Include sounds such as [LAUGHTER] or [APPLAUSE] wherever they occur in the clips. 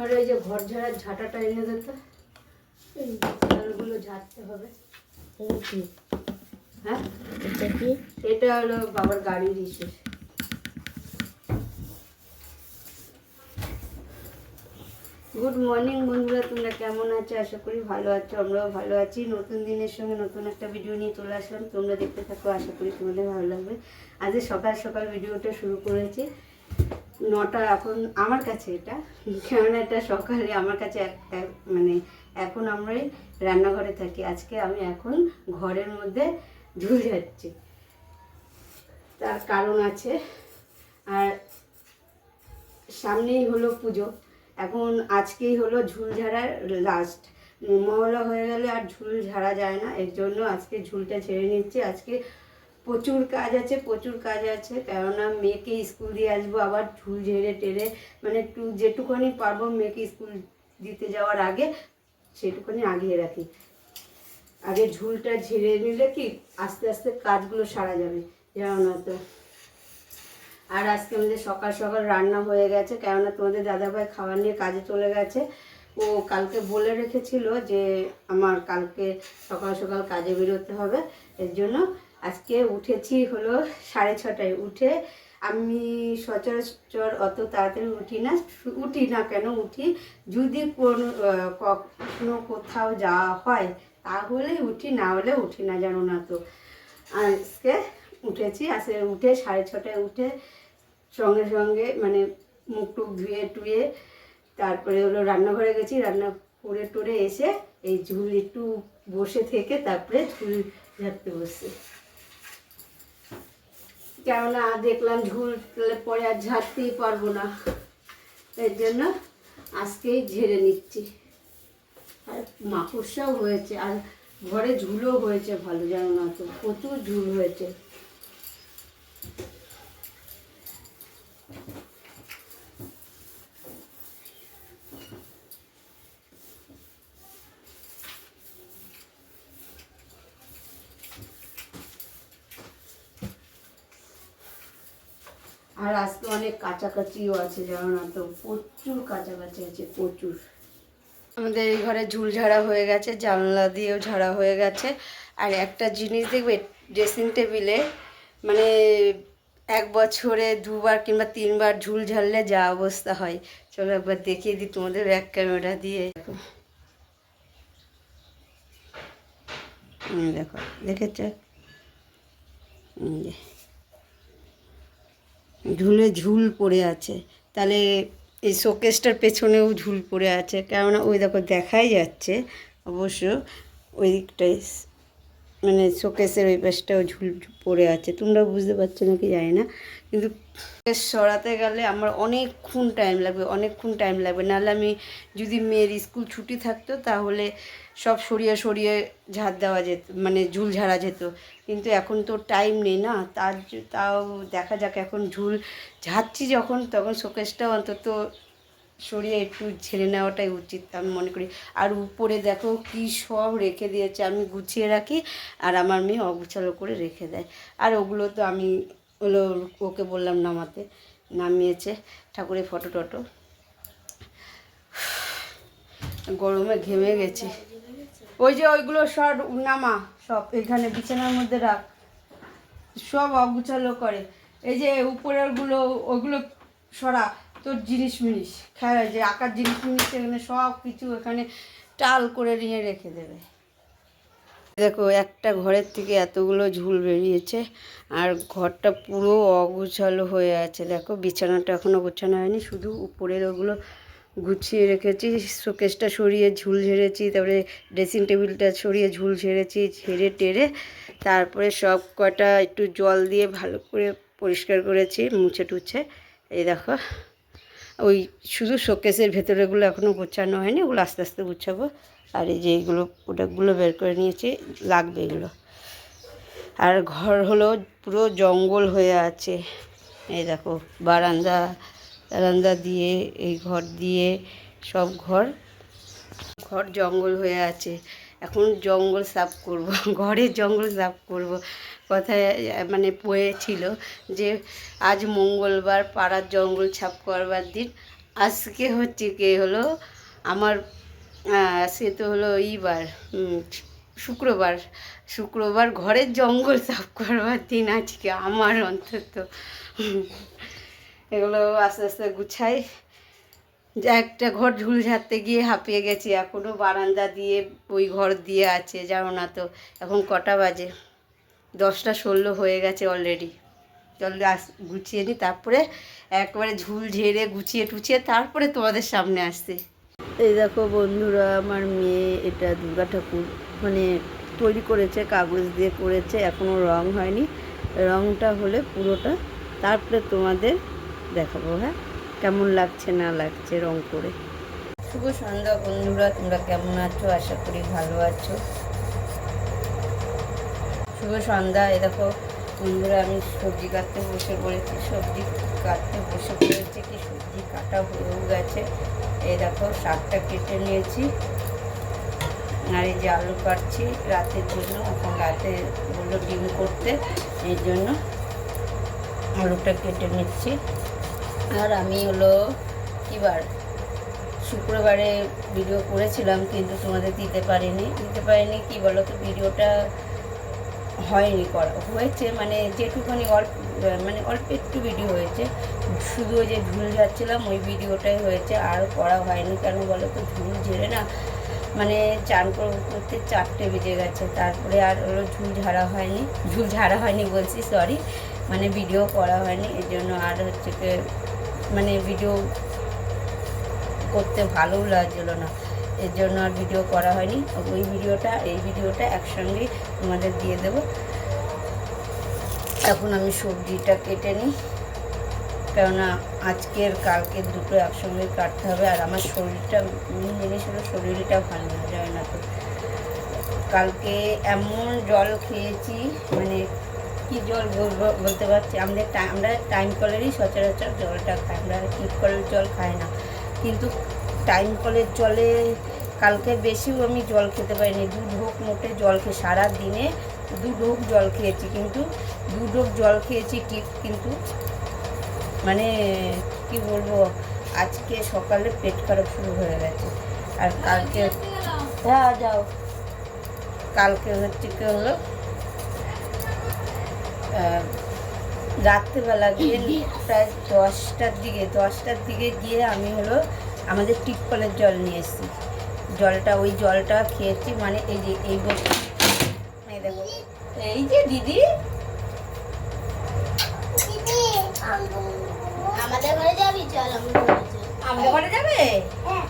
আর এই যে ঘর ঝাড়ার ঝাঁটাটা এনে দিত এই চালগুলো ঝাড়তে হবে। হ্যাঁ? এটা কি? এটা হলো বাবার গাড়ির ইসে গুড মর্নিং বন্ধুরা তোমরা কেমন আছো? আশা করি ভালো আছো আমরাও ভালো আছি। নতুন দিনের সঙ্গে নতুন একটা ভিডিও নিয়ে চলে আসলাম। তোমরা দেখতে থাকো আশা করি তোমাদের ভালো লাগবে। আজ সকাল সকাল ভিডিওটা শুরু করেছি। নটা এখন আমার কাছে এটা, কেননা এটা সকালে আমার কাছে মানে এখন আমরাই রান্নাঘরে থাকি, আজকে আমি এখন ঘরের মধ্যে ঝুল যাচ্ছি। তার কারণ আছে, আর সামনেই হলো পুজো, এখন আজকেই হলো ঝুল ঝাড়ার লাস্ট মহলা হয়ে গেলে আর ঝুল ঝাড়া যায় না, এর জন্য আজকে ঝুলটা ছেড়ে নিচ্ছি, আজকে প্রচুর কাজ আছে, প্রচুর কাজ আছে। কেননা মেয়েকে স্কুল দিয়ে আসব আবার ঝুল ঝেড়ে টেরে মানে একটু যেটুকুনি পারব মেয়েকে স্কুল দিতে যাওয়ার আগে, সেটুকুনি আগিয়ে রাখি। আগে ঝুলটা ঝেড়ে নিলে কি আস্তে আস্তে কাজগুলো সারা যাবে, জানো তো? আর আজকে আমাদের সকাল সকাল রান্না হয়ে গেছে, কেননা তোমাদের দাদাভাই খাবার নিয়ে কাজে চলে গেছে। ও কালকে বলে রেখেছিল যে, আমার কালকে সকাল সকাল কাজে বেরোতে হবে, এর জন্য আজকে উঠেছি হলো সাড়ে ছটায় উঠে। আমি সচরাচর অত তাড়াতাড়ি উঠি না উঠি না কেন উঠি? যদি কোনো কখনো কোথাও যাওয়া হয়, তাহলে উঠি, না হলে উঠি না, জানো না তো। আজকে উঠেছি আসে উঠে সাড়ে ছটায় উঠে সঙ্গে সঙ্গে মানে মুখ টুক ধুয়ে টুয়ে তারপরে হলো রান্নাঘরে গেছি, রান্না করে টরে এসে এই ঝুল একটু বসে থেকে তারপরে ঝুল ঝাড়তে বসছি। কেননা দেখলাম ঝুল, তাহলে পরে আর ঝাড়তেই পারব না। এর জন্য আজকেই ঝেড়ে নিচ্ছি। আর মাকড়সাও হয়েছে, আর ঘরে ঝুলও হয়েছে ভালো জানো না তো, প্রচুর ঝুল হয়েছে। আর আজকে অনেক কাছাকাছিও আছে, জানো না তো? প্রচুর কাছাকাছি আছে, প্রচুর। আমাদের এই ঘরে ঝুল ঝাড়া হয়ে গেছে, জানলা দিয়েও ঝাড়া হয়ে গেছে। আর একটা জিনিস দেখবে ড্রেসিং টেবিলে মানে এক বছরে দুবার কিংবা তিনবার ঝুল ঝাড়লে যা অবস্থা হয়। চলো একবার দেখিয়ে দিই তোমাদের ব্যাক ক্যামেরা দিয়ে। দেখো, দেখেছ। ঝুলে ঝুল পড়ে আছে। তাহলে এই শোকেসটার পেছনেও ঝুল পড়ে আছে। কেননা ওই দেখো দেখাই যাচ্ছে অবশ্য ওই দিকটাই মানে শোকেসের ওই পাশটাও ঝুল পড়ে আছে। তোমরা বুঝতে পারছ নাকি জানি না। কিন্তু সরাতে গেলে আমার অনেকক্ষণ টাইম লাগবে, অনেকক্ষণ টাইম লাগবে। নাহলে আমি যদি মেয়ের স্কুল ছুটি থাকতো তাহলে সব সরিয়ে সরিয়ে ঝাড় দেওয়া যেত মানে ঝুল ঝাড়া যেত। কিন্তু এখন তো টাইম নেই না। তার তাও দেখা যাক এখন ঝুল ঝাড়ছি যখন, তখন শোকেসটাও অন্তত সরিয়ে একটু ঝেড়ে নেওয়াটাই উচিত আমি মনে করি। আর উপরে দেখো কি সব রেখে দিয়েছে। আমি গুছিয়ে রাখি আর আমার মেয়ে অগুছালো করে রেখে দেয়। আর ওগুলো তো আমি হলো ওকে বললাম নামাতে, নামিয়েছে ঠাকুরের ফটো টটো। গরমে ঘেমে গেছি। ওই যে ওইগুলো সব নামা, সব এখানে বিছানার মধ্যে রাখ। সব অগুছালো করে। এই যে উপরেরগুলো, ওগুলো সরা, তোর জিনিস মিনিস। খেলা যে আঁকার জিনিস মিনিস, এখানে সব কিছু এখানে টাল করে নিয়ে রেখে দেবে। দেখো, একটা ঘরের থেকে এতগুলো ঝুল বেরিয়েছে, আর ঘরটা পুরো অগুছালো হয়ে আছে। দেখো, বিছানাটা এখনও গোছানো হয়নি, শুধু উপরের ওগুলো গুছিয়ে রেখেছি, শোকেসটা সরিয়ে ঝুল ঝেড়েছি, তারপরে ড্রেসিং টেবিলটা সরিয়ে ঝুল ঝেড়েছি, ঝেড়ে টেরে তারপরে সব কটা একটু জল দিয়ে ভালো করে পরিষ্কার করেছি, মুছে টুছে। এই দেখো, ওই শুধু শোকেসের ভেতরেগুলো এখনও গোছানো হয়নি, ওগুলো আস্তে আস্তে গুছাবো। আর এই যে এইগুলো প্রোডাক্টগুলো বের করে নিয়েছি, লাগবে এগুলো। আর ঘর হলো পুরো জঙ্গল হয়ে আছে। এই দেখো, বারান্দা বারান্দা দিয়ে, এই ঘর দিয়ে, সব ঘর ঘর জঙ্গল হয়ে আছে। এখন জঙ্গল সাফ করব [LAUGHS] ঘরের জঙ্গল সাফ করব। কথায় মানে পড়েছিল যে, আজ মঙ্গলবার পাড়ার জঙ্গল সাফ করবার দিন। আজকে হচ্ছে কে হলো, আমার সে তো হলো এইবার শুক্রবার। শুক্রবার ঘরের জঙ্গল সাফ করবার দিন আজকে আমার অন্তত। এগুলো আস্তে আস্তে গুছাই। একটা ঘর ঝুল ঝাড়তে গিয়ে হাঁপিয়ে গেছি এখনও বারান্দা দিয়ে, ওই ঘর দিয়ে আছে, জানো না তো। এখন কটা বাজে? দশটা ষোলো হয়ে গেছে অলরেডি চল গুছিয়ে নিই তারপরে একবারে ঝুল ঝেড়ে গুছিয়ে টুছিয়ে তারপরে তোমাদের সামনে আসছি। এই দেখো বন্ধুরা, আমার মেয়ে এটা দুর্গা ঠাকুর মানে তৈরি করেছে, কাগজ দিয়ে করেছে এখনও রং হয়নি। রংটা হলে পুরোটা, তারপরে তোমাদের দেখাবো হ্যাঁ? কেমন লাগছে, না লাগছে রং করে? শুভ সন্ধ্যা বন্ধুরা, তোমরা কেমন আছো? আশা করি ভালো আছো। শুভ সন্ধ্যা। এ দেখো, বন্ধুরা, আমি সবজি কাটতে বসে পড়েছি, সবজি কাটতে বসে পড়েছি, কি সবজি কাটা হয়েও গেছে। এই দেখো, শাকটা কেটে নিয়েছি। আর এই যে আলু কাটছি রাতের জন্য, এখন রাতে বলল ডিম করতে, এই জন্য আলুটা কেটে নিচ্ছি। আর আমি হলো কিবার শুক্রবারে ভিডিও করেছিলাম, কিন্তু তোমাদের দিতে পারিনি। দিতে পারিনি কি বলো তো ভিডিওটা হয়নি করা। হয়েছে মানে যেটুকুনি অল্প মানে অল্প একটু ভিডিও হয়েছে। শুধু যে ঝুল যাচ্ছিলাম, ওই ভিডিওটাই হয়েছে। আর করা হয়নি কেন বলো তো ঝুল ঝেড়ে না মানে চান করতে চারটে বেজে গেছে। তারপরে আর হলো ঝুল ঝাড়া হয়নি। ঝুল ঝাড়া হয়নি বলছি সরি মানে ভিডিও করা হয়নি, এর জন্য আর হচ্ছে মানে ভিডিও করতে ভালোও লাগছিল না। এর জন্য আর ভিডিও করা হয়নি। ওই ভিডিওটা এই ভিডিওটা একসঙ্গেই তোমাদের দিয়ে দেব। এখন আমি সবজিটা কেটে নিই। কেননা আজকের কালকের দুটো একসঙ্গে কাটতে হবে। আর আমার শরীরটা মেন জিনিস হলো শরীরটা ভালো না, যায় না তো। কালকে এমন জল খেয়েছি মানে কি জল বলব বলতে পারছি? আমাদের আমরা টাইম কলেরই সচরাচর জলটা খাই। আমরা টিপ কলের জল খাই না। কিন্তু টাইম কলের জলে কালকে বেশিও আমি জল খেতে পারিনি। দু ঢোক মোটে জল খেয়ে সারা দিনে দু ঢোক জল খেয়েছি। কিন্তু দু ঢোক জল খেয়েছি ঠিক কিন্তু মানে কি বলব? আজকে সকালে পেট খারাপ শুরু হয়ে গেছে। আর কালকে হ্যাঁ যাও। কালকে হচ্ছে কি হলো? রাত্রেবেলা গিয়ে প্রায় দশটার দিকে দশটার দিকে গিয়ে আমি হলো আমাদের টিপকলের জল নিয়ে এসেছি। জলটা ওই জলটা খেয়েছি মানে এই যে এই এই দেখো এই যে দিদি। আমাদের ঘরে যাবি? চল আমাদের ঘরে চল। আমাদের ঘরে যাবে? হ্যাঁ।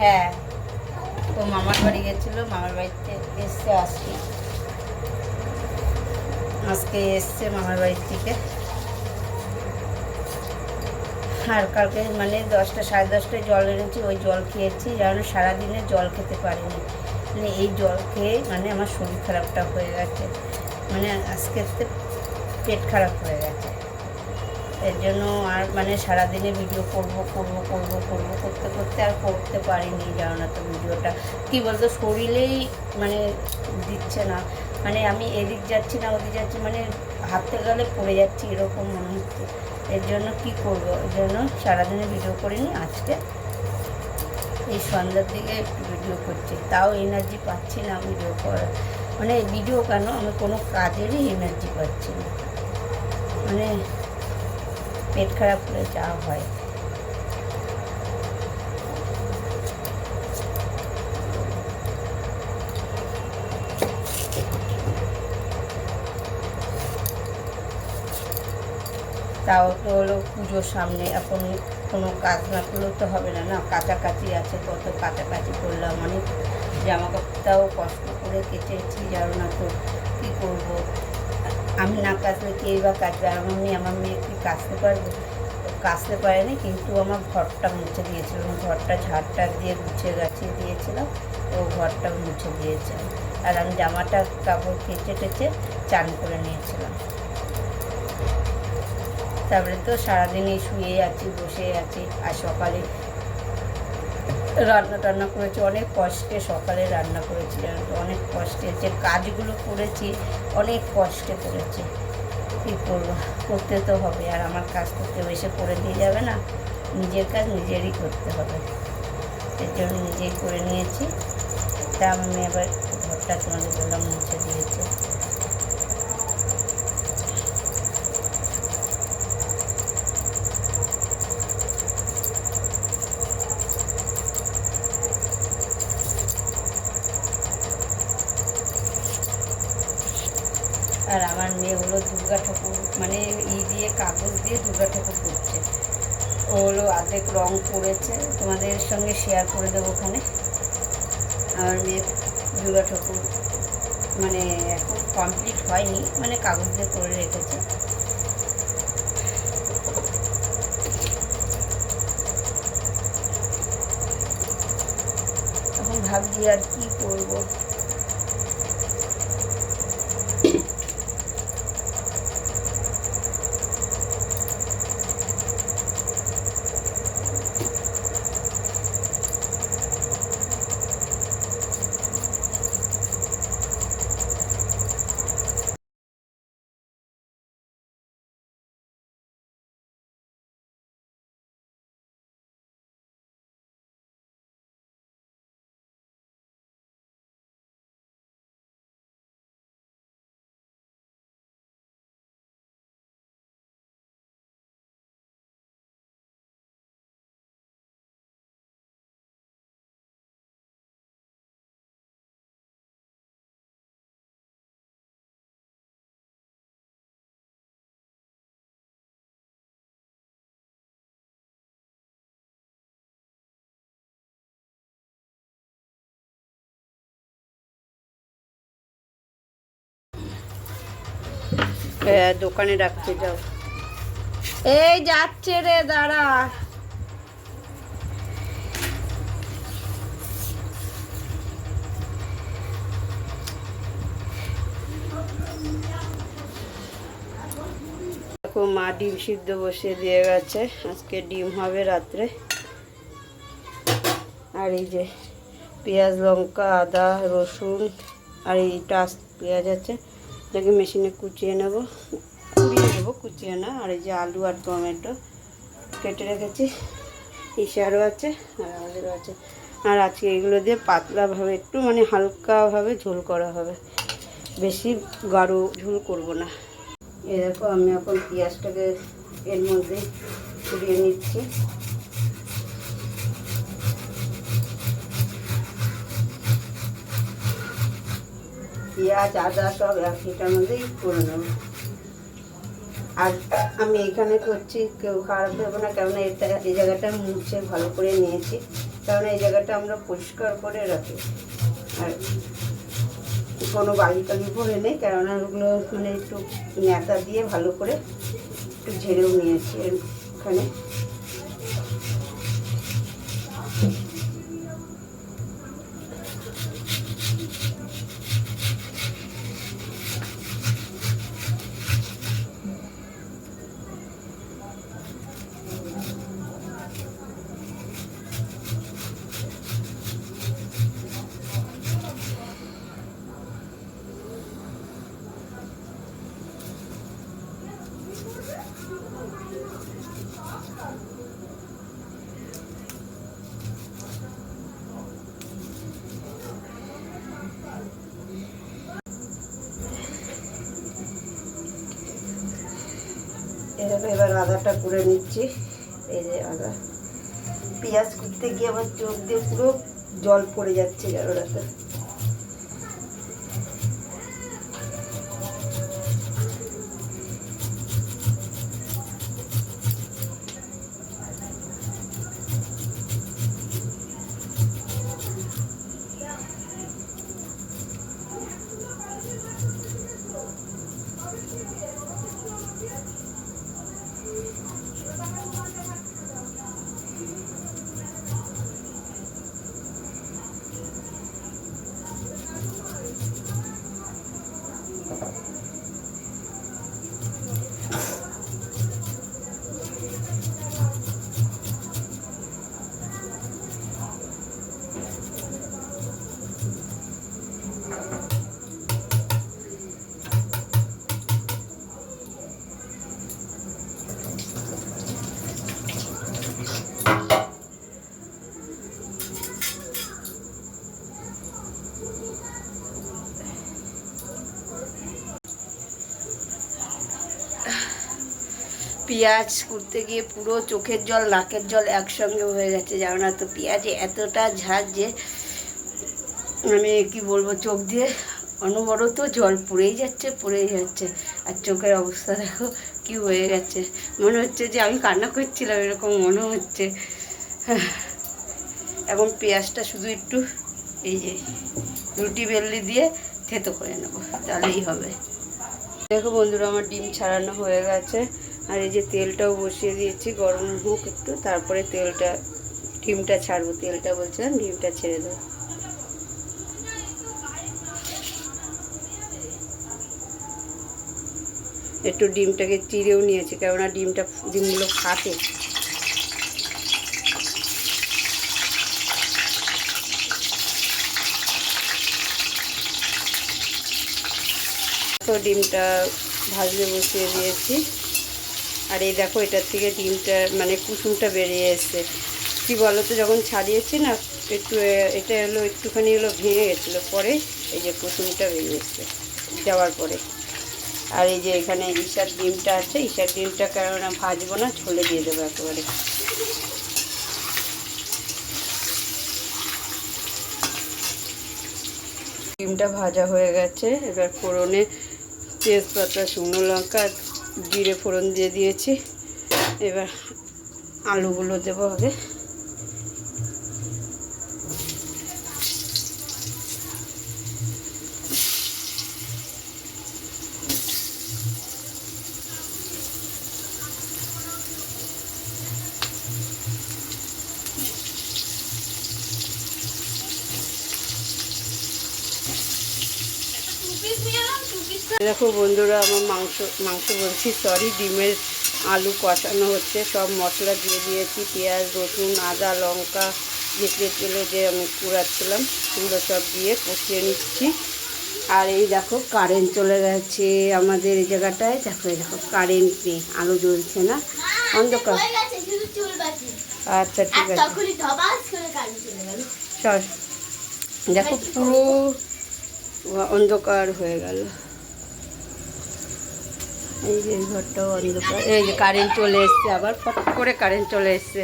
হ্যাঁ। তো মামার বাড়ি গেছিল মামার বাড়িতে এসছে আজকে আজকে এসছে মামার বাড়ির থেকে। আর কালকে মানে দশটা, সাড়ে দশটায় জল এনেছি, ওই জল খেয়েছি, যেন সারাদিনে জল খেতে পারিনি। মানে এই জল খেয়ে মানে আমার শরীর খারাপটা হয়ে গেছে। মানে আজকে পেট খারাপ হয়ে গেছে। এর জন্য আর মানে সারাদিনে ভিডিও করব করব করব করব, করতে করতে আর করতে পারিনি, জানো না তো ভিডিওটা। কী বলতো, শরীরেই মানে দিচ্ছে না। মানে আমি এদিক যাচ্ছি না, ওদিক যাচ্ছি মানে হাঁটতে গেলে পড়ে যাচ্ছি এরকম মনে হচ্ছে। এর জন্য কি করব? এর জন্য সারাদিনে ভিডিও করিনি, আজকে এই সন্ধ্যার দিকে ভিডিও করছি। তাও এনার্জি পাচ্ছি না ভিডিও করার। মানে ভিডিও কেন? আমি কোনো কাজেরই এনার্জি পাচ্ছি না। মানে পেট খারাপ হলে যা হয়। তাও তো হলো পুজোর সামনে এখন কোনো কাজ না করলেও তো হবে না না? কাছাকাছি আছে, কত কাছাকাছি করলাম অনেক। জামা কাপড়টাও কষ্ট করে কেটেছি, জানো না তো কী করব? আমি না কাচলে কে বা কাচবে? আর আমার মেয়ে আমার মেয়ে কি কাচতে পারবে? কাচতে পারেনি, কিন্তু আমার ঘরটা মুছে দিয়েছিল। ঘরটা ঝাড়টা দিয়ে গুছিয়ে গাছিয়ে দিয়েছিলাম ও ঘরটা মুছে দিয়েছে। আর আমি জামাটা কাপড় কেচে টেচে চান করে নিয়েছিলাম। তারপরে তো সারাদিন এই শুয়ে আছি, বসে আছি, আর সকালে রান্না টান্না করেছি, অনেক কষ্টে সকালে রান্না করেছি অনেক কষ্টে যে কাজগুলো করেছি, অনেক কষ্টে করেছি। কী করব? করতে তো হবে, আর আমার কাজ তো কেউ এসে করে দিয়ে যাবে না। নিজের কাজ নিজেরই করতে হবে। এর জন্য নিজেই করে নিয়েছি। তা আমি আবার ঘরটা তোমাদের বললাম মুছে দিয়েছি আর হলো দুর্গা ঠাকুর মানে ই দিয়ে কাগজ দিয়ে দুর্গা ঠাকুর করছে। ওগুলো অর্ধেক রং করেছে, তোমাদের সঙ্গে শেয়ার করে দেবো ওখানে। আমার মেয়ে দুর্গা ঠাকুর মানে এখন কমপ্লিট হয়নি মানে কাগজ দিয়ে করে রেখেছে এখন ভাবছি আর কি করব হ্যাঁ, দোকানে রাখতে যাও। এই যাচ্ছে রে দাঁড়া। মা ডিম সিদ্ধ বসিয়ে দিয়ে গেছে। আজকে ডিম হবে রাত্রে। আর এই যে পেঁয়াজ লঙ্কা আদা রসুন আর এইটা পেঁয়াজ আছে। এটাকে মেশিনে কুচিয়ে নেব। কুড়িয়ে নেব, কুচিয়ে না। আর এই যে আলু আর টমেটো কেটে রেখেছি। ইশারও আছে, আর আমাদেরও আছে। আর আজকে এগুলো দিয়ে পাতলাভাবে একটু মানে হালকাভাবে ঝোল করা হবে। বেশি গাঢ় ঝোল করব না। এ দেখো আমি এখন পেঁয়াজটাকে এর মধ্যে কুড়িয়ে নিচ্ছি। পেঁয়াজ, আদা সব একটার মধ্যেই করে নেব। আর আমি এখানে করছি, কেউ খারাপ দেবো না, কেননা এটা, এই জায়গাটা মুছে ভালো করে নিয়েছি। কারণ এই জায়গাটা আমরা পরিষ্কার করে রাখি। আর কোনো বালি টালি ভরে নেই, কেননা ওগুলো মানে একটু ন্যাতা দিয়ে ভালো করে একটু ঝেড়েও নিয়েছি এখানে। এভাবে এবার আদাটা করে নিচ্ছি। এই যে আদা। পেঁয়াজ কুটতে গিয়ে আমার চোখ দিয়ে পুরো জল পড়ে যাচ্ছে জানোটাতে পেঁয়াজ করতে গিয়ে পুরো চোখের জল, নাকের জল একসঙ্গে হয়ে গেছে, জানো না তো? পেঁয়াজে এতটা ঝাঁজ যে মানে কি বলব, চোখ দিয়ে অনবরত জল পড়েই যাচ্ছে পড়েই যাচ্ছে। আর চোখের অবস্থা দেখো, কি হয়ে গেছে। মনে হচ্ছে যে আমি কান্না করছিলাম, এরকম মনে হচ্ছে। এখন পেঁয়াজটা শুধু একটু এই যে রুটি বেললি দিয়ে থেতো করে নেব, তাহলেই হবে। দেখো বন্ধুরা, আমার ডিম ছাড়ানো হয়ে গেছে। আর এই যে তেলটাও বসিয়ে দিয়েছি, গরম হোক একটু, তারপরে তেলটা, ডিমটা ছাড়বো, তেলটা বলছিলাম, ডিমটা ছেড়ে দেবো। একটু ডিমটাকে চিড়েও নিয়েছি, কেননা ডিমটা, ডিমগুলো ফাটে। তো ডিমটা ভাজতে বসিয়ে দিয়েছি। আর এই দেখো এটার থেকে ডিমটা মানে কুসুমটা বেরিয়ে এসছে। কি বলো তো যখন ছাড়িয়েছি না, একটু এটা এলো একটুখানি এলো ভেঙে গেছিল। পরে এই যে কুসুমটা বেরিয়ে এসছে যাওয়ার পরে। আর এই যে এখানে ইশার ডিমটা আছে, ঈশার ডিমটা কেননা ভাজবো না ঝোলে দিয়ে দেবো একেবারে। ডিমটা ভাজা হয়ে গেছে। এবার ফোড়নে তেজপাতা, শুকনো লঙ্কা জিরে ফোড়ন দিয়ে দিয়েছি। এবার আলুগুলো দেবো আগে। দেখো বন্ধুরা আমার মাংস মাংস বলছি সরি ডিমের আলু কষানো হচ্ছে। সব মশলা দিয়ে দিয়েছি পেঁয়াজ রসুন আদা লঙ্কা যেগুলো ছিল যে আমি কুড়াচ্ছিলাম সেগুলো সব দিয়ে কষিয়ে নিচ্ছি। আর এই দেখো কারেন্ট চলে গেছে আমাদের এই জায়গাটায়। দেখো এই দেখো কারেন্ট নেই আলো জ্বলছে না। অন্ধকার। আচ্ছা ঠিক আছে। দেখো পুরো অন্ধকার হয়ে গেল। এই যে এই ঘরটাও অন্ধকার। এই যে কারেন্ট চলে এসছে আবার, ফট করে কারেন্ট চলে এসছে।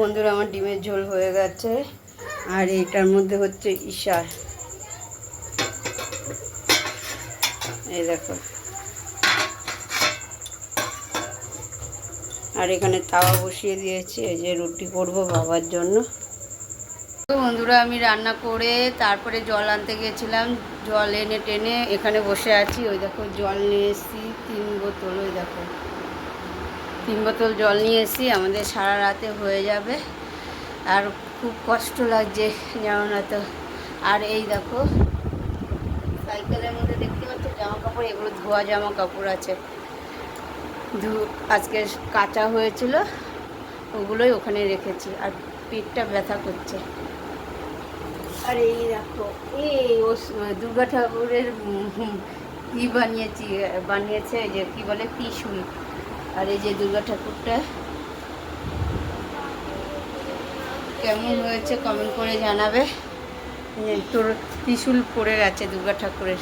বন্ধুরা, আমার ডিমের ঝোল হয়ে গেছে, আর এটার মধ্যে হচ্ছে ইশার এই দেখো। আর এখানে তাওয়া বসিয়ে দিয়েছি, এই যে রুটি করব বাবার জন্য। বন্ধুরা, আমি রান্না করে তারপরে জল আনতে গেছিলাম, জল এনে টেনে এখানে বসে আছি। ওই দেখো, জল নিয়ে এসেছি, তিন বোতল, ওই দেখো। তিন বোতল জল নিয়ে এসেছি, আমাদের সারা রাতে হয়ে যাবে। আর খুব কষ্ট লাগছে যেমন না তো। আর এই দেখো, সাইকেলের মধ্যে দেখতে পাচ্ছ জামা কাপড় এগুলো ধোয়া জামা কাপড় আছে। আজকে কাঁচা হয়েছিল, ওগুলোই ওখানে রেখেছি, আর পেটটা ব্যথা করছে। আর এই দেখো, এই ও দুর্গা ঠাকুরের ই বানিয়েছি, বানিয়েছে যে কি বলে, ত্রিশুল। আর এই যে দুর্গা ঠাকুরটা, কেমন হয়েছে কমেন্ট করে জানাবে। তোর ত্রিশুল পড়ে গেছে দুর্গা ঠাকুরের।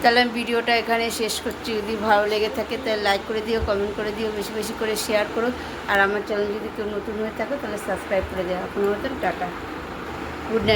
তাহলে আমি ভিডিওটা এখানে শেষ করছি। যদি ভালো লেগে থাকে, তাহলে লাইক করে দিও কমেন্ট করে দিও, বেশি বেশি করে শেয়ার করো। আর আমার চ্যানেল যদি কেউ নতুন হয়ে থাকে, তাহলে সাবস্ক্রাইব করে দেওয়া আপনার মতন টাটা। Good night